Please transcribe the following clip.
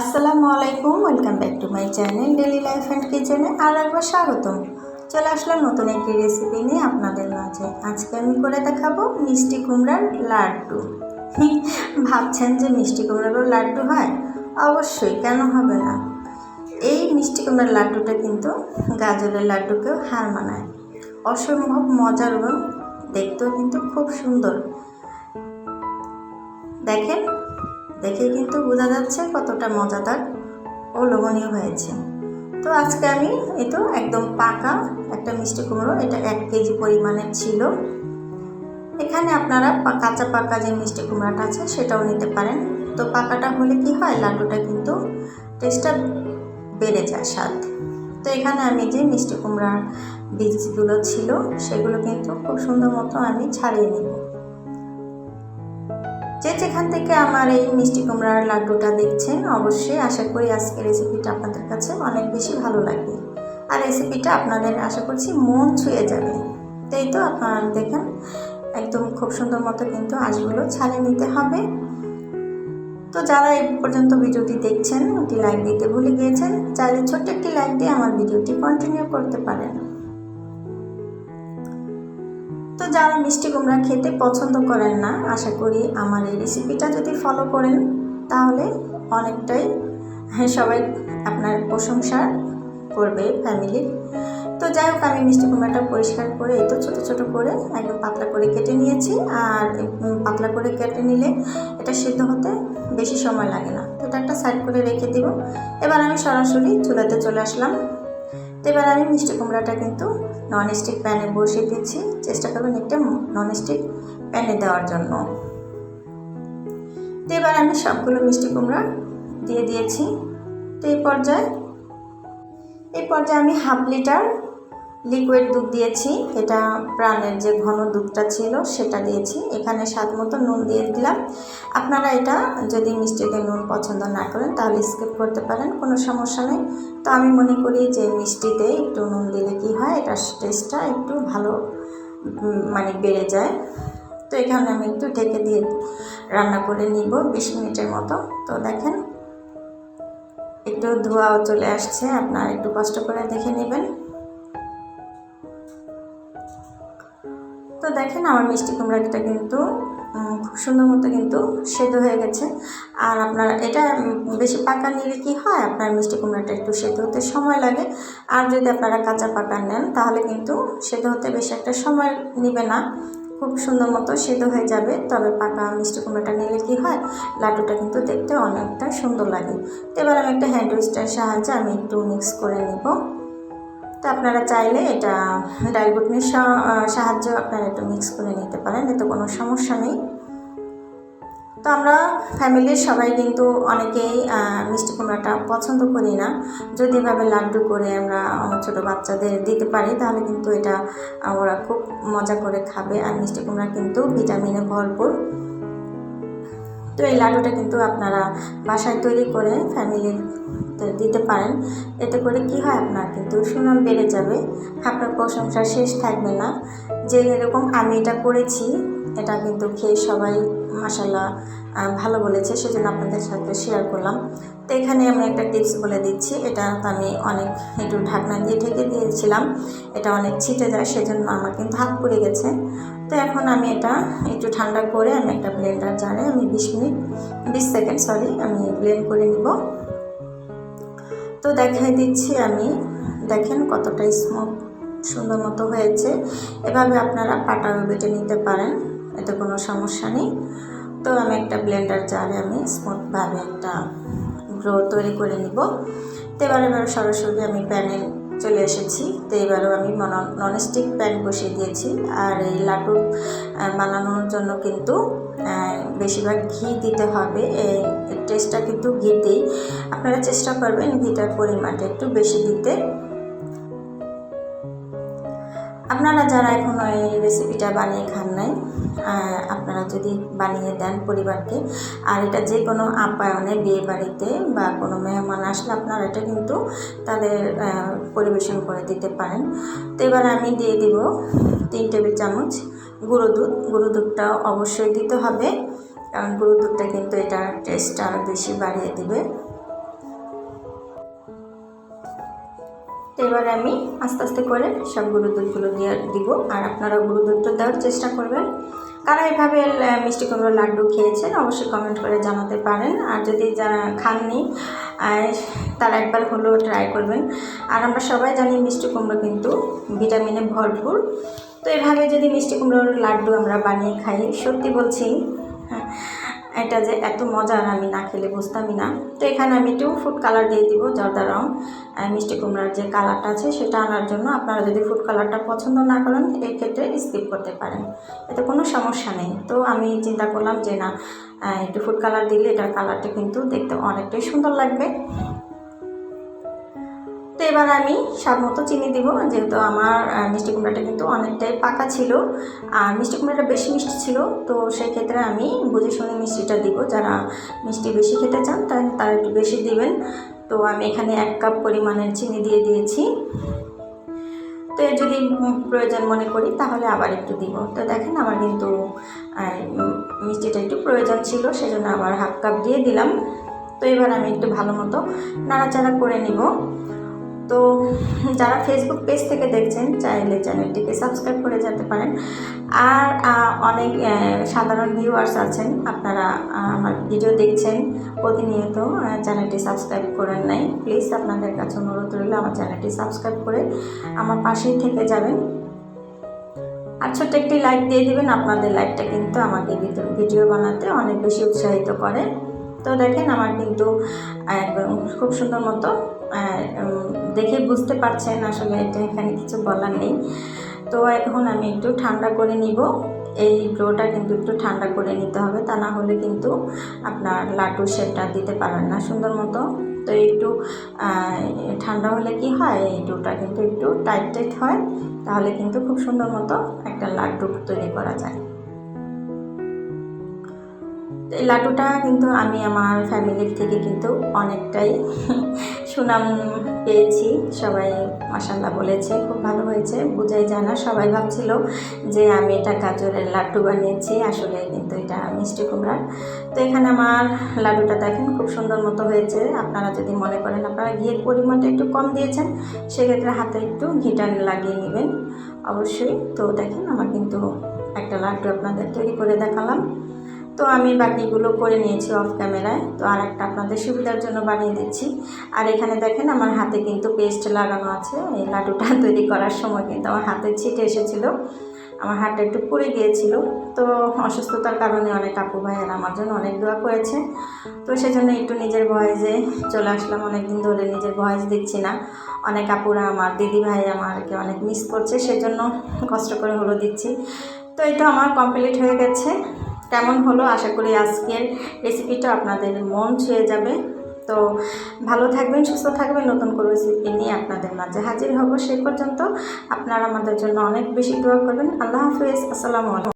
আসসালামু আলাইকুম, welcome back to my channel daily life and কিচেনে আর একবার স্বাগতম। চলে আসলাম নতুন একটি রেসিপি নিয়ে আপনাদের মাঝে। আজকে আমি করে দেখাবো মিষ্টি কুমড়ার লাড্ডু। ভাবছেন যে মিষ্টি কুমড়ারও লাড্ডু হয়? অবশ্যই, কেন হবে না? এই মিষ্টি কুমড়ার লাড্ডুটা কিন্তু গাজরের লাড্ডুকেও হার মানায়। অসম্ভব মজার এবং দেখতেও কিন্তু খুব সুন্দর। দেখেন দেখে কিন্তু বোঝা যাচ্ছে কতটা মজাদার ও লোভনীয় হয়েছে। তো আজকে আমি এই তো একদম পাকা একটা মিষ্টি কুমড়ো, এটা এক কেজি পরিমাণের ছিল। এখানে আপনারা কাঁচা পাকা যে মিষ্টি কুমড়াটা আছে সেটাও নিতে পারেন। তো পাকাটা হলে কি হয়, লাড্ডুটা কিন্তু টেস্টটা বেড়ে যায় স্বাদ। তো এখানে আমি যে মিষ্টি কুমড়ার বীজগুলো ছিল সেগুলো কিন্তু খুব সুন্দর মতো আমি ছাড়িয়ে নিব। যে যেখান থেকে আমার এই মিষ্টি কুমড়ার লাড্ডুটা দেখছেন, অবশ্যই আশা করি আজকের রেসিপিটা আপনাদের কাছে অনেক বেশি ভালো লাগবে। আর রেসিপিটা আপনাদের আশা করছি মন ছুঁয়ে যাবে। তাই তো আপনারা দেখেন, একদম খুব সুন্দর মতো কিন্তু আঁশগুলো ছাড়িয়ে নিতে হবে। তো যারা এই পর্যন্ত ভিডিওটি দেখছেন ওটি লাইক দিতে ভুলে গিয়েছেন, চাইলে ছোট্ট একটি লাইক দিয়ে আমার ভিডিওটি কন্টিনিউ করতে পারেন। তো যারা মিষ্টি কুমড়া খেতে পছন্দ করেন না, আশা করি আমার এই রেসিপিটা যদি ফলো করেন, তাহলে অনেকটাই সবাই আপনার প্রশংসা করবে ফ্যামিলির তো যাই হোক, আমি মিষ্টি কুমড়াটা পরিষ্কার করে এই তো ছোটো ছোটো করে একদম পাতলা করে কেটে নিয়েছি। আর পাতলা করে কেটে নিলে এটা সিদ্ধ হতে বেশি সময় লাগে না। তো এটা একটা সাইড করে রেখে দিব। এবার আমি সরাসরি চুলাতে চলে আসলাম। তো এবার আমি মিষ্টি কুমড়াটা কিন্তু ননস্টিক প্যানে বসিয়ে দিচ্ছি। চেষ্টা করবেন একটা ননস্টিক প্যানে দেওয়ার জন্য। তো এবার আমি সবগুলো মিষ্টি কুমড়া দিয়ে দিয়েছি। তো এই পর্যায়ে এই পর্যায়ে আমি হাফ লিটার লিকুইড দুধ দিয়েছি। এটা প্রাণের যে ঘন দুধটা ছিল, সেটা দিয়েছি। এখানে স্বাদ মতো নুন দিয়ে দিলাম। আপনারা এটা যদি মিষ্টিতে নুন পছন্দ না করেন, তাহলে স্কিপ করতে পারেন, কোনো সমস্যা নেই। তো আমি মনে করি যে মিষ্টিতে একটু নুন দিলে কি হয় এটা টেস্টটা একটু ভালো মানে বেড়ে যায়। তো এখানে আমি একটু ঢেকে দিয়ে রান্না করে নিব বিশ মিনিটের মতো। তো দেখেন, একটু ধোঁয়াও চলে আসছে, আপনারা একটু কষ্ট করে দেখে নেবেন। তো দেখেন আমার মিষ্টি কুমড়াটা কিন্তু খুব সুন্দর মতো কিন্তু সেদ্ধ হয়ে গেছে। আর আপনার এটা বেশি পাকা নিলে কি হয়? আপনার মিষ্টি কুমড়াটা একটু সেদ্ধ হতে সময় লাগে। আর যদি আপনারা কাঁচা পাকা নেন, তাহলে কিন্তু সেদ্ধ হতে বেশি একটা সময় নেবে না। খুব সুন্দর মতো সেদ্ধ হয়ে যাবে। তবে পাকা মিষ্টি কুমড়াটা নিলে কি হয়? লাড্ডুটা কিন্তু দেখতে অনেকটা সুন্দর লাগে। তো এবার আমি একটা হ্যান্ড উইস্টার সাহায্যে আমি একটু মিক্স করে নেব। তো আপনারা চাইলে এটা ডাল ঘুটনির সাহায্যে আপনারা একটু মিক্স করে নিতে পারেন, এতে কোনো সমস্যা নেই। তো আমরা ফ্যামিলির সবাই কিন্তু অনেকেই মিষ্টি কুমড়াটা পছন্দ করি না। যদি এভাবে লাড্ডু করে আমরা আমার ছোটো বাচ্চাদের দিতে পারি, তাহলে কিন্তু এটা ওরা খুব মজা করে খাবে। আর মিষ্টি কুমড়া কিন্তু ভিটামিনে ভরপুর। তো এই লাড্ডুটা কিন্তু আপনারা বাসায় তৈরি করে ফ্যামিলির দিতে পারেন। এতে করে কি হয় আপনার কিন্তু সুনাম বেড়ে যাবে। আপনার প্রশংসা শেষ থাকবে না। যে এরকম আমি এটা করেছি, এটা কিন্তু খেয়ে সবাই মাসাল্লাহ ভালো বলেছে। সেজন্য আপনাদের সাথে শেয়ার করলাম। তো এখানে আমি একটা টিপস বলে দিচ্ছি। এটা আমি অনেক একটু ঢাকনা দিয়ে ঢেকে দিয়েছিলাম। এটা অনেক ছিটে যায়, সেজন্য আমার কিন্তু হাত পড়ে গেছে। তো এখন আমি এটা একটু ঠান্ডা করে আমি একটা ব্লেন্ডার জারে আমি বিশ মিনিট, বিশ সেকেন্ড সরি আমি ব্লেন্ড করে নিব। তো দেখাই দিচ্ছি আমি। দেখেন কতটা স্মুথ সুন্দর মতো হয়েছে। এভাবে আপনারা পাটাও বেটে নিতে পারেন, এতে কোনো সমস্যা নেই। তো আমি একটা ব্লেন্ডার জারে আমি স্মুথভাবে একটা গ্রো তৈরি করে নিব। তো এবার এবার সরাসরি আমি প্যানে চলে এসেছি। তো এবারও আমি ননস্টিক প্যান বসিয়ে দিয়েছি। আর এই লাড্ডু বানানোর জন্য কিন্তু বেশিরভাগ ঘি দিতে হবে। এই টেস্টটা কিন্তু ঘিতেই। আপনারা চেষ্টা করবেন ঘিটার পরিমাণটা একটু বেশি দিতে। আপনারা যারা এখনও এই রেসিপিটা বানিয়ে খান নাই আপনারা যদি বানিয়ে দেন পরিবারকে। আর এটা যে কোনো আপ্যায়নে বিয়ে বাড়িতে বা কোনো মেহমান আসলে আপনারা এটা কিন্তু তাদের পরিবেশন করে দিতে পারেন। তো এবার আমি দিয়ে দিব তিন টেবিল চামচ গুঁড়ো দুধ গুঁড়ো দুধটা অবশ্যই দিতে হবে। কারণ গুঁড়ো দুধটা কিন্তু এটার টেস্ট আরও বেশি বাড়িয়ে দেবে। এবার আমি আস্তে আস্তে করে সব গুঁড়ো দুধগুলো দিয়ে দিব। আর আপনারা গুঁড়ো দুধটা দেওয়ার চেষ্টা করবেন। কারা এভাবে মিষ্টি কুমড়ো, লাড্ডু খেয়েছেন অবশ্যই কমেন্ট করে জানাতে পারেন। আর যদি যারা খাননি তারা একবার হলেও ট্রাই করবেন। আর আমরা সবাই জানি মিষ্টি কুমড়ো কিন্তু ভিটামিনে ভরপুর। তো এভাবে যদি মিষ্টি কুমড়োর লাড্ডু আমরা বানিয়ে খাই সত্যি বলছি হ্যাঁ, এটা যে এত মজার আমি না খেলে বুঝতামই না। তো এখানে আমি একটু ফুড কালার দিয়ে দিব জর্দা রং মিষ্টি কুমড়ার যে কালারটা আছে সেটা আনার জন্য আপনারা যদি ফুড কালারটা পছন্দ না করেন এই ক্ষেত্রে স্কিপ করতে পারেন। এতে কোনো সমস্যা নেই। তো আমি চিন্তা করলাম যে না একটু ফুড কালার দিলে এটার কালারটা কিন্তু দেখতে অনেকটাই সুন্দর লাগবে। তো এবার আমি স্বাদ মতো চিনি দিব, যেহেতু আমার মিষ্টি কুমড়াটা কিন্তু অনেকটাই পাকা ছিল। আর মিষ্টি কুমড়াটা বেশি মিষ্টি ছিল, তো সেই ক্ষেত্রে আমি বুঝে শুনে মিষ্টিটা দিব। যারা মিষ্টি বেশি খেতে চান তারা একটু বেশি দিবেন। তো আমি এখানে এক কাপ পরিমাণের চিনি দিয়ে দিয়েছি। তো এর যদি প্রয়োজন মনে করি, তাহলে আবার একটু দিব। তো দেখেন আমার কিন্তু মিষ্টিটা একটু প্রয়োজন ছিল, সেজন্য আবার হাফ কাপ দিয়ে দিলাম। তো এবার আমি একটু ভালো মতো নাড়াচাড়া করে নিব। যারা ফেসবুক পেজ থেকে দেখছেন, চাইলে চ্যানেলটিকে সাবস্ক্রাইব করে যেতে পারেন। আর অনেক সাধারণ ভিউয়ার্স আছেন, আপনারা আমার ভিডিও দেখছেন প্রতিনিয়ত চ্যানেলটি সাবস্ক্রাইব করেন নাই। প্লিজ আপনাদের কাছে অনুরোধ রইল, আমার চ্যানেলটি সাবস্ক্রাইব করে আমার পাশেই থেকে যাবেন। আর ছোট্ট একটি লাইক দিয়ে দিবেন, আপনাদের লাইকটা কিন্তু আমাকে ভিডিও- বানাতে অনেক বেশি উৎসাহিত করে। তো দেখেন, আমার কিন্তু খুব সুন্দর মতো দেখে বুঝতে পারছেন আসলে এটা এখানে কিছু বলার নেই। তো এখন আমি একটু ঠান্ডা করে নিব। এই ডোটা কিন্তু একটু ঠান্ডা করে নিতে হবে, তা না হলে কিন্তু আপনার লাড্ডু শেপটা দিতে পারবেন না সুন্দর মতো। তো একটু ঠান্ডা হলে কি হয়? এই ডোটা কিন্তু একটু টাইট টাইট হয়, তাহলে কিন্তু খুব সুন্দর মতো একটা লাড্ডু তৈরি করা যায়। এই লাড্ডুটা কিন্তু আমি আমার ফ্যামিলির থেকে কিন্তু অনেকটাই সুনাম পেয়েছি। সবাই মাসাল্লাহ বলেছে, খুব ভালো হয়েছে। বুঝাই যায় না, সবাই ভাবছিল যে আমি এটা গাজরের লাড্ডু বানিয়েছি, আসলে কিন্তু এটা মিষ্টি কুমড়ার। তো এখানে আমার লাড্ডুটা দেখেন, খুব সুন্দর মতো হয়েছে। আপনারা যদি মনে করেন আপনারা ঘিয়ের পরিমাণটা একটু কম দিয়েছেন, সেক্ষেত্রে হাতে একটু ঘিটা লাগিয়ে নেবেন। অবশ্যই। তো দেখেন, আমার কিন্তু একটা লাড্ডু আপনাদের তৈরি করে দেখালাম। তো আমি বাকিগুলো করে নিয়েছি অফ ক্যামেরায় তো আর একটা আপনাদের সুবিধার জন্য বানিয়ে দিচ্ছি। আর এখানে দেখেন আমার হাতে কিন্তু পেস্ট লাগানো আছে। এই লাড্ডুটা তৈরি করার সময় কিন্তু আমার হাতে ছিটে এসেছিল। আমার হাতটা একটু পুড়ে গিয়েছিল। তো অসুস্থতার কারণে অনেক আপু ভাইয়েরা আমার জন্য অনেক দোয়া করেছে। তো সেজন্য একটু নিজের ভয়েসে চলে আসলাম। অনেক দিন ধরে নিজের ভয়েস দিচ্ছি না। অনেক আপুরা আমার, দিদি ভাই আমারকে অনেক মিস করছে। সেজন্য কষ্ট করে হলো দিচ্ছি। তো তো আমার কমপ্লিট হয়ে গেছে। কেমন হলো? আশা করি আজকের রেসিপিটা আপনাদের মন ছুঁয়ে যাবে। তো ভালো থাকবেন, সুস্থ থাকবেন। নতুন কোনো রেসিপি নিয়ে আপনাদের মাঝে হাজির হব। সে পর্যন্ত আপনারা আমাদের জন্য অনেক বেশি দোয়া করবেন। আল্লাহ হাফিজ। আসসালামু আলাইকুম।